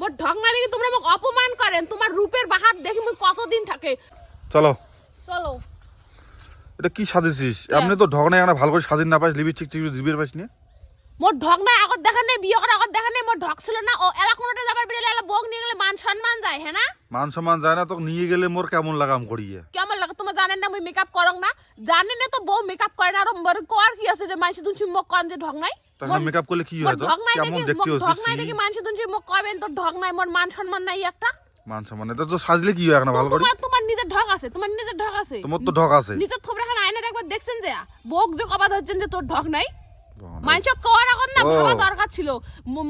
মোর ঢকনা দেখি তোমরা মোক অপমান করেন? তোমার রূপের বাহার দেখি মুই কতদিন থাকে? চলো। চলো। এটা কি সাজেছিস? এমনি তো ঢগনা এখানে ভালো করে সাজিন না পাইস লিপস্টিক টিপস্টিক দিবির পাস নি। মোর ঢকনা আগত দেখা নেই বিয়ে করার আগত দেখা নেই মোর ঢক ছিল না। ও এলা কোনোটা যাবার বেরিয়ে এলা বক নিয়ে গেলে মান সম্মান যায় হ্যাঁ না? মান সম্মান যায় না তো নিয়ে গেলে মোর কেমন লাগাম করিয়ে? জানেন না মুই মেকআপ করং না? জানেন না তো বউ মেকআপ করে না আর মোর কর কি আছে যে মাইসে তুই মোক কন যে ঢক নাই? তখন মেকআপ করলে কি হয় তো? কেমন দেখি দেখতে হচ্ছে ঢকনাই দেখি মানসে তুই মোক কবেন তোর ঢক নাই মোর মান সম্মান নাই একটা। মান সম্মান এটা তো সাজলে কি হয় এখন ভালো করে? তোমার তোমার নিজের ঢক আছে তোমার নিজের ঢক আছে। তোমার তো ঢক আছে। নিজের থোবরা খান আয়নার একবার দেখছেন যে বক যে কবাদ হচ্ছেন যে তোর ঢক নাই? মানস কর এখন না। ভাবা দরকার ছিল।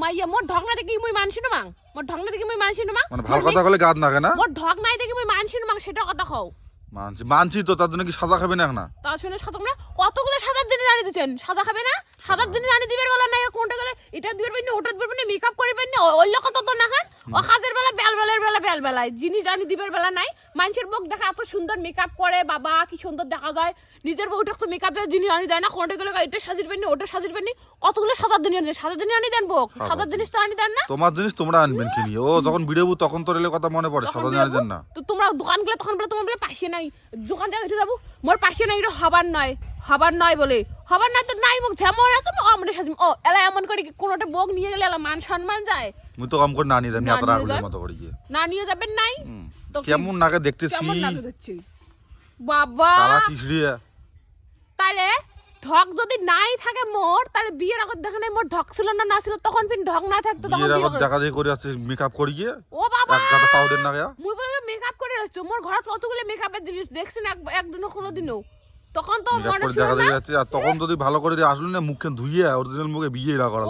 মাইয়া মোর ঢক নাই দেখি মুই মানসি না মাং মোর ঢক নাই দেখি মুই মানসি না মাং মানে ভালো কথা বলে গাদ না? মোর ঢক নাই দেখি মুই মানসি না মাং সেটা কথা কও। মানছি মানছি তো, তার জন্য কি সাজা খাবে না না? তার শুনে সাজা না কতগুলো সাদার দিনে জানি দিচ্ছেন? সাজা খাবে না? সাজার দিনে রানি দিবেন বলা নাই কোনটা গেলে এটা দিবেন না ওটা দিবেন না মেকআপ করবেন না অন্য লোক তো না খান ও কাজের বেলা বেল বেলার বেলা বেল বেলায়। জিনিস জানি দিবের বেলা নাই মানুষের মুখ দেখা এত সুন্দর মেকআপ করে বাবা কি সুন্দর দেখা যায়। নিজের বউটা তো মেকআপের জিনিস আনি দেয় না কোনটা গেলে এটা সাজির পাইনি ওটা সাজির পাইনি কতগুলো সাদার দিনে আনি সাদার দিনে আনি দেন বউ। সাদার জিনিস তো আনি দেন না। তোমার জিনিস তোমরা আনবেন কি ও যখন ভিডিও তখন তো রেলে কথা মনে পড়ে সাজা বেরোবো, জানেন না। তো তোমরা দোকান গেলে তখন বলে তোমার বলে পাশে নাই। দোকান জায়গায় যাব মোর পাশে নাই এটা হবার নয় হবার নয় বলে। হবার নয় তো নাই মুখ যেমন আছে তো আমরা সাজি ও এলা এমন করে কোনোটা নিয়ে গেলে এলা মান সম্মান যায়? মুই তো কম করে না নিয়ে যাবি না এত নিয়ে রাগ যান। মতো করি না নিয়ে যাবেন নাই? তো কেমন নাকে দেখতেছি কেমন লাগে দেখছি? বাবা! কালা কিসড়িয়া তাহলে ঢক যদি নাই থাকে মোর তাহলে বিয়ের আগত দেখা নাই মোর ঢক ছিল না না ছিল তখন ফির ঢক না থাকতো তখন বিয়ের বিয়ে আগত দেখা দেখি করে আসছে মেকআপ করিয়ে ও বাবা! এক গাদা পাউডার না গয়া মুই বলে মেকআপ করে রাখছো মোর ঘরত কতগুলো মেকআপের জিনিস দেখছেন এক একদিনও কোনো দিনও তখন তো মনে ছিল দেখা না? যাচ্ছে। আর তখন যদি ভালো করে আসলো না মুখে ধুইয়ে অরিজিনাল মুখে বিয়ে না ভাবে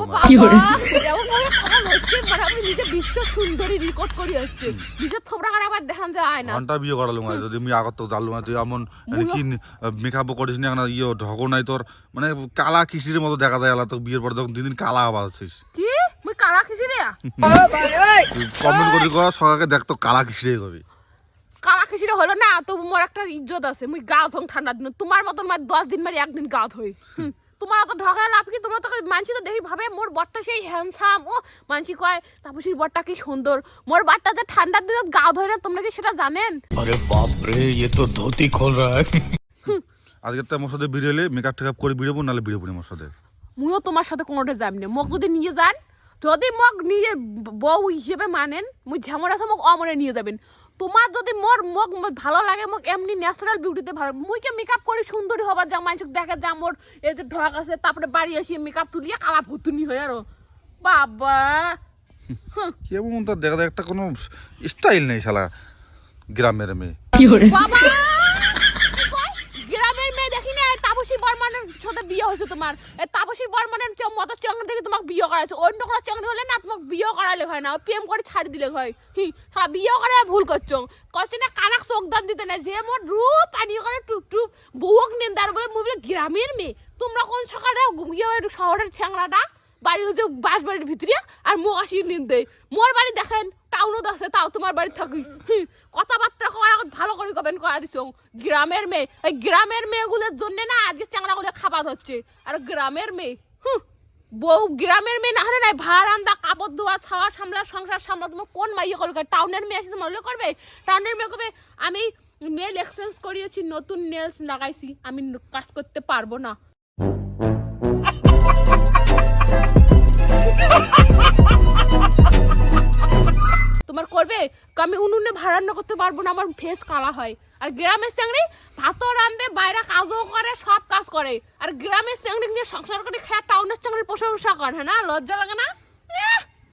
হচ্ছে মানে আমি নিজে বিশ্ব সুন্দরী রেকর্ড করি হচ্ছে। নিজের থোবরা করে আবার দেখান যায় না। ঘণ্টা বিয়ে করালো মানে যদি আমি আগত তো জানলো না তুই এমন মানে কি মেকআপ করিস না না ইয়ে ঢকো নাই তোর। মানে কালা কিসির মতো দেখা যায় আলা তো বিয়ের পর যখন দিন দিন কালা আবার আছিস কি? মুই কালা খিচি কমেন্ট করি কর দেখতো কালা কিসিরে কবি। রাখি হলো না তবু মোর একটা ইজ্জত আছে মুই গা ধং ঠান্ডা দিন তোমার মতন দশ দিন মারি একদিন গা তোমার অত ঢকা লাভ কি? তো মানছি তো দেখি ভাবে মোর সেই হ্যান্ডসাম ও মানছি কয় তাপসীর কি সুন্দর। মোর বরটা যে ঠান্ডার দিনে গা ধরে না তোমরা কি সেটা জানেন? আরে বাপ রে এ তো ধুতি খোল রা আজকে তো আমার সাথে বিড়েলে মেকআপ টেকআপ করে বিড়েবো নালে বিড়েবো না আমার সাথে। মুইও তোমার সাথে কোনোটা যাবি না। মোক যদি নিয়ে যান যদি মোক নিজের বউ হিসেবে মানেন মুই যেমন আছে মোক অমনে নিয়ে যাবেন। তোমার যদি মোর মোক ভালো লাগে মোক এমনি ন্যাচারাল বিউটিতে ভালো মুইকে মেকআপ করি সুন্দরী হবার যা মানুষ দেখে যা মোর এই যে ঢক আছে তারপরে বাড়ি আসি মেকআপ তুলিয়ে কালা ভুতুনি হয়ে আরও। বাবা! কেমন তার দেখা একটা কোনো স্টাইল নেই শালা গ্রামের মেয়ে। বাবা কি কয়? গ্রামের মেয়ে দেখি না এই বর্মনের সাথে বিয়ে হয়েছে তোমার। এই তাপসী বর্মনের মত মতো চেংড়ি থেকে তোমাকে বিয়ে করাছে অন্য কোনো চেংড়ি হলে না তোমাকে বিয়ে করালে হয় না। প্রেম করে ছাড়ি দিলে হয়। হি সারা বিয়ে করে ভুল করছ। কচ্ছে না কানাক চোখ দান দিতে না যে মোট রূপ পানি করে টুপ টুপ বউক নিন্দার বলে বলে গ্রামের মেয়ে। তোমরা কোন সকালে একটু শহরের ছেংড়াটা? বাড়ি হচ্ছে বাস বাড়ির ভিতরে আর মুখ আসি নিন্দে মোর বাড়ি দেখেন টাউনত আছে তাও তোমার বাড়ি থাকি। কথাবার্তা করার ভালো করে কবেন কয়া দিছ গ্রামের মেয়ে ওই গ্রামের মেয়েগুলোর জন্য না আজকে চ্যাংড়াগুলো খাবার হচ্ছে। আর গ্রামের মেয়ে হুঁ, বউ গ্রামের মেয়ে না হলে নাই ভাড় আন্দা কাপড় ধোয়া ছাওয়া সামলা সংসার সামলা তোমার কোন মাইয়ে করবে? টাউনের মেয়ে আছে তোমার করবে? টাউনের মেয়ে করবে আমি নেল এক্সচেঞ্জ করিয়েছি নতুন নেলস লাগাইছি আমি কাজ করতে পারব না। তোমার করবে? আমি উনুনে ভাড়ান্ন করতে পারব না, আমার ফেস কালা হয়। আর গ্রামের চাংড়ি, ভাতও রান্ধে বাইরে কাজও করে, সব কাজ করে। আর গ্রামের চাংড়ি নিয়ে সংসার করে খেয়ে টাউনের চাংড়ির প্রশংসা করে হ্যাঁ না? লজ্জা লাগে না?